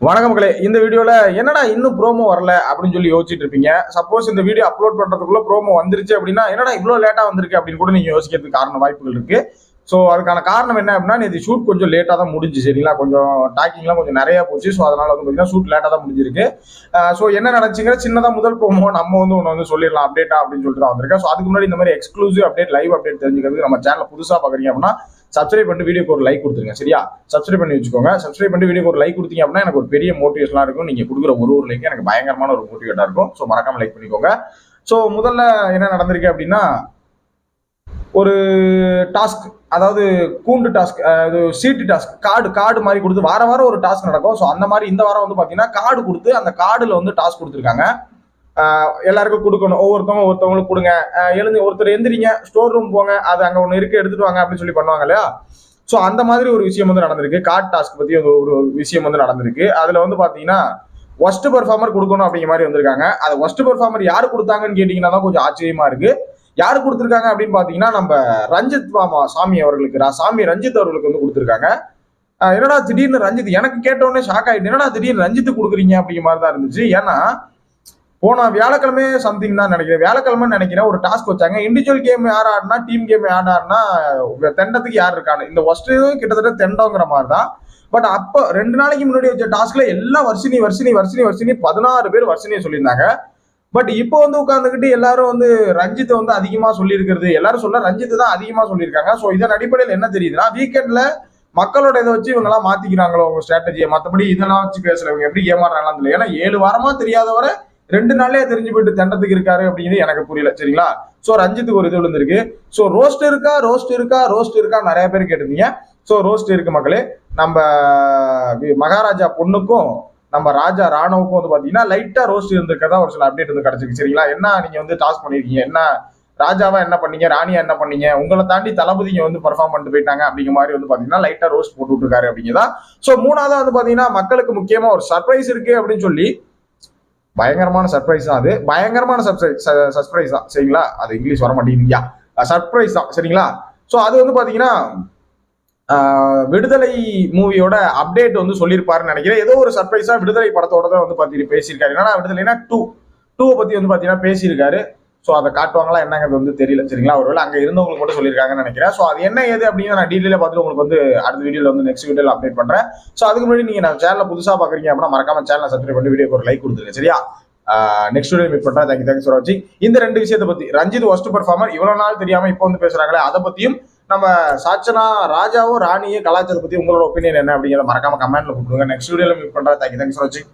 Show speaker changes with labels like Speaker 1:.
Speaker 1: வணக்கம் இந்த வீடியோவில் என்னடா இன்னும் ப்ரோமோ வரல அப்படின்னு சொல்லி யோசிச்சுட்டு இருப்பீங்க. சப்போஸ் இந்த வீடியோ அப்லோட் பண்ணுறதுக்குள்ள ப்ரோமோ வந்துருச்சு அப்படின்னா என்னடா இவ்வளோ லேட்டாக வந்திருக்கு அப்படின்னு கூட நீங்கள் யோசிக்கிறதுக்கு காரண வாய்ப்புகள் இருக்குது ஸோ அதுக்கான காரணம் என்ன அப்படின்னா இது ஷூட் கொஞ்சம் லேட்டாக தான் முடிஞ்சு சரிங்களா? கொஞ்சம் டாக்கிங்லாம் கொஞ்சம் நிறையா போச்சு. ஸோ அதனால் வந்து பார்த்தீங்கன்னா ஷூட் லேட்டாக தான் முடிஞ்சிருக்கு. ஸோ என்ன நினச்சிங்கன்னா சின்னதாக முதல் ப்ரோமோ நம்ம வந்து ஒன்று வந்து சொல்லிடலாம் அப்டேட்டா அப்படின்னு சொல்லிட்டு தான் வந்திருக்கேன். ஸோ அதுக்கு முன்னாடி இந்த மாதிரி எக்ஸ்க்ளூசிவ் அப்டேட் லைவ் அப்டேட் தெரிஞ்சுக்கிறதுக்கு நம்ம சேனல் புதுசாக பார்க்குறீங்க அப்படின்னா சப்ஸ்கிரைப் பண்ணிட்டு வீடியோக்கு ஒரு லைக் கொடுத்துருங்க சரியா? சப்ஸ்கிரைப் பண்ணி வச்சுக்கோங்க. சப்ஸ்கிரைப் பண்ணிட்டு வீடியோக்கு ஒரு லைக் கொடுத்தீங்க அப்படின்னா எனக்கு ஒரு பெரிய மோட்டிவேஷனாக இருக்கும். நீங்கள் கொடுக்குற ஒரு ஒரு லைக் எனக்கு பயங்கரமான ஒரு மோட்டிவேட்டாக இருக்கும். ஸோ மறக்காமல் லைக் பண்ணிக்கோங்க. ஸோ முதல்ல என்ன நடந்திருக்கு அப்படின்னா ஒரு டாஸ்க் அதாவது கூண்டு டாஸ்க் அது சீட்டு டாஸ்க் கார்டு கார்டு மாதிரி கொடுத்து வார வாரம் ஒரு டாஸ்க் நடக்கும். ஸோ அந்த மாதிரி இந்த வாரம் வந்து பார்த்தீங்கன்னா கார்டு கொடுத்து அந்த கார்டில் வந்து டாஸ்க் கொடுத்துருக்காங்க. எல்லாருக்கும் கொடுக்கணும். ஒவ்வொருத்தவங்க ஒவ்வொருத்தவங்களுக்கு கொடுங்க. எழுந்து ஒருத்தர் எந்திரிங்க ஸ்டோர் ரூம் போங்க அது அங்கே ஒன்று இருக்கு எடுத்துட்டு வாங்க அப்படின்னு சொல்லி பண்ணுவாங்க இல்லையா? ஸோ அந்த மாதிரி ஒரு விஷயம் வந்து நடந்திருக்கு. கார்ட் டாஸ்க் பற்றி ஒரு விஷயம் வந்து நடந்திருக்கு. அதில் வந்து பார்த்தீங்கன்னா ஒஸ்ட் பெர்ஃபார்மர் கொடுக்கணும் அப்படிங்கிற மாதிரி வந்திருக்காங்க. அது ஒஸ்ட் பெர்ஃபார்மர் யார் கொடுத்தாங்கன்னு கேட்டிங்கன்னா தான் கொஞ்சம் ஆச்சரியமா இருக்கு. யார் கொடுத்துருக்காங்க அப்படின்னு பார்த்தீங்கன்னா நம்ம ரஞ்சித் மாமா சாமி அவர்களுக்கு சாமி ரஞ்சித் அவர்களுக்கு வந்து கொடுத்துருக்காங்க. என்னடா திடீர்னு ரஞ்சித் எனக்கு கேட்ட ஷாக் ஆயிட்டு என்னடா திடீர்னு ரஞ்சித் கொடுக்குறீங்க அப்படிங்கிற மாதிரி தான் இருந்துச்சு. ஏன்னா போன வியாழக்கிழமை சம்திங் தான் நினைக்கிறேன். வியாழக்கிழமை நினைக்கிறேன். ஒரு டாஸ்க் வச்சாங்க. இண்டிவிஜுவல் கேம் யார் ஆடினா டீம் கேம் யார் ஆடினா தெண்டத்துக்கு யார் இருக்கான்னு. இந்த ஒஸ்ட் கிட்டத்தட்ட தெண்டங்கிற மாதிரி தான். பட் அப்போ ரெண்டு நாளைக்கு முன்னாடி வச்ச டாஸ்க்ல எல்லாம் வர்ஷினி வருஷினி வருஷினி வருஷினி பதினாறு பேர் வருஷினியை சொல்லியிருந்தாங்க. பட் இப்போ வந்து உட்காந்துக்கிட்டு எல்லாரும் வந்து ரஞ்சித்தை வந்து அதிகமாக சொல்லியிருக்கிறது. எல்லாரும் சொல்ல ரஞ்சித்து தான் அதிகமாக சொல்லியிருக்காங்க. ஸோ இதன் அடிப்படையில் என்ன தெரியுதுன்னா வீக்கெண்டில் மக்களோட இதை வச்சு இவங்கெல்லாம் மாற்றிக்கிறாங்களோ உங்கள் ஸ்ட்ராட்டஜியை மற்றபடி இதெல்லாம் வச்சு பேசுகிறவங்க இவங்க எப்படி ஏமாறுறாங்களான்னு தெரியல. ஏன்னா ஏழு வாரமாக தெரியாதவரை ரெண்டு நாளே தெரிஞ்சு போயிட்டு தண்டத்துக்கு இருக்காரு அப்படிங்கிறது எனக்கு புரியல சரிங்களா? ஸோ ரஞ்சித்துக்கு ஒரு இது விழுந்திருக்கு. ஸோ ரோஸ்ட் இருக்கா? ரோஸ்ட் இருக்கா? ரோஸ்ட் இருக்கா? நிறைய பேர் கேட்டிருந்தீங்க. ஸோ ரோஸ்ட் இருக்கு மக்களே. நம்ம மகாராஜா பொண்ணுக்கும் நம்ம ராஜா ராணுவுக்கும் வந்து பாத்தீங்கன்னா லைட்டா ரோஸ்ட் இருந்திருக்கதா ஒரு சில அப்டேட் வந்து கிடைச்சிருக்கு சரிங்களா? என்ன நீங்க வந்து டாஸ்க் பண்ணிருக்கீங்க? என்ன ராஜாவா என்ன பண்ணீங்க? ராணியா என்ன பண்ணீங்க? உங்களை தாண்டி தளபதிங்க வந்து பெர்ஃபார்ம் பண்ணிட்டு போயிட்டாங்க அப்படிங்கிற மாதிரி வந்து பாத்தீங்கன்னா லைட்டா ரோஸ்ட் போட்டு விட்டுருக்காரு அப்படிங்கிறதா ஸோ மூணாவது வந்து பாத்தீங்கன்னா மக்களுக்கு முக்கியமா ஒரு சர்ப்ரைஸ் இருக்கு அப்படின்னு சொல்லி பயங்கரமான சர்ப்ரைஸ் தான் அது. பயங்கரமான சர்ப்ரைஸ் தான். சரிங்களா? அது இங்கிலீஷ் வர மாட்டேங்குதுயா சர்ப்ரைஸ் தான். சரிங்களா? ஸோ அது வந்து பார்த்தீங்கன்னா விடுதலை மூவியோட அப்டேட் வந்து சொல்லியிருப்பாருன்னு நினைக்கிறேன். ஏதோ ஒரு சர்ப்ரைஸாக விடுதலை படத்தோட தான் வந்து பார்த்தீங்கன்னா பேசியிருக்காரு. என்னன்னா விடுதலைனா டூ டூவை பற்றி வந்து பார்த்தீங்கன்னா பேசியிருக்காரு. ஸோ அதை காட்டுவாங்களா என்னங்கிறது வந்து தெரியல. சரிங்களா? ஒருவேளை அங்கே இருந்தவங்களுக்கு மட்டும் சொல்லியிருக்காங்கன்னு நினைக்கிறேன். ஸோ அது என்ன ஏது அப்படின்னு நான் டீட்டெயிலாக பார்த்துட்டு உங்களுக்கு வந்து அடுத்த வீடியோவில் வந்து நெக்ஸ்ட் வீடியோவில் அப்டேட் பண்ணுறேன் ஸோ அதுக்கு முன்னாடி நீங்கள் நான் சேனலில் புதுசாக பார்க்குறீங்க அப்படின்னா மறக்காம சேனலை சப்ஸ்கிரைப் பண்ணி வீடியோ ஒரு லைக் கொடுத்துருங்க. சரியா? நெக்ஸ்ட் வீடியோ மீட் பண்ணுறேன் தேங்க்யூ தேங்க்ஸ் ஃபார் வாட்சிங் இந்த ரெண்டு விஷயத்தை பற்றி ரஞ்சித் ஒஸ்ட் பர்ஃபார்மர் இவ்வளோ நாள் தெரியாமல் இப்போ வந்து பேசுகிறாங்களே அதை பற்றியும் நம்ம சாச்சனா ராஜாவும் ராணியும் கலாச்சாரத்தை பற்றி உங்களோட ஒப்பீனியன் என்ன அப்படிங்கிறத மறக்காம கமெண்ட்ல கொடுத்துருங்க. நெக்ஸ்ட் வீடியோவில் மீட் பண்ணுறேன் தேங்க்யூ தேங்க்ஸ் ஃபார் வாட்சிங்